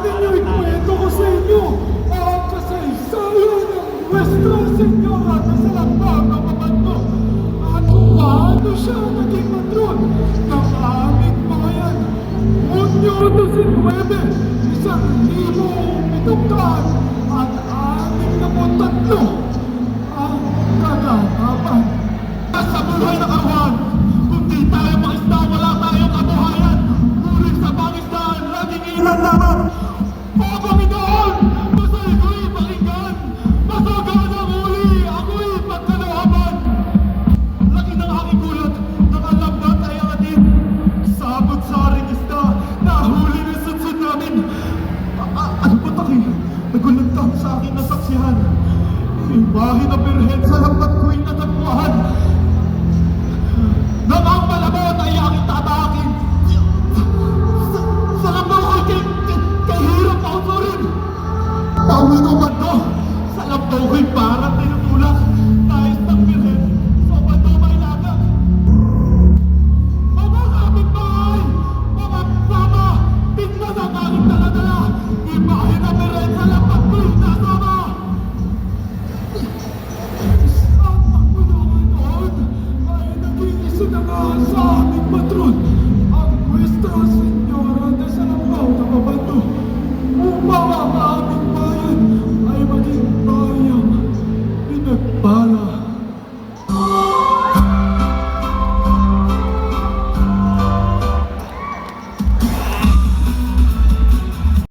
ninyo ikwento ko sa inyo ang kasaysayo ng Nuestra Senora na sa lambang ng mabanto. Ano paano siya naging matron ng aming bayan? Unyo 29, isang libo pituptan at anim na po tatlo ang kaganapan. Sa buhay na kawan, kung tayo makisda, wala tayong kabuhayan. Tuloy sa pangisdaan, laging ilan lamang. Imahe na birhen sa lapat ko'y natagpuan. на жадних матрон, а ви страшні.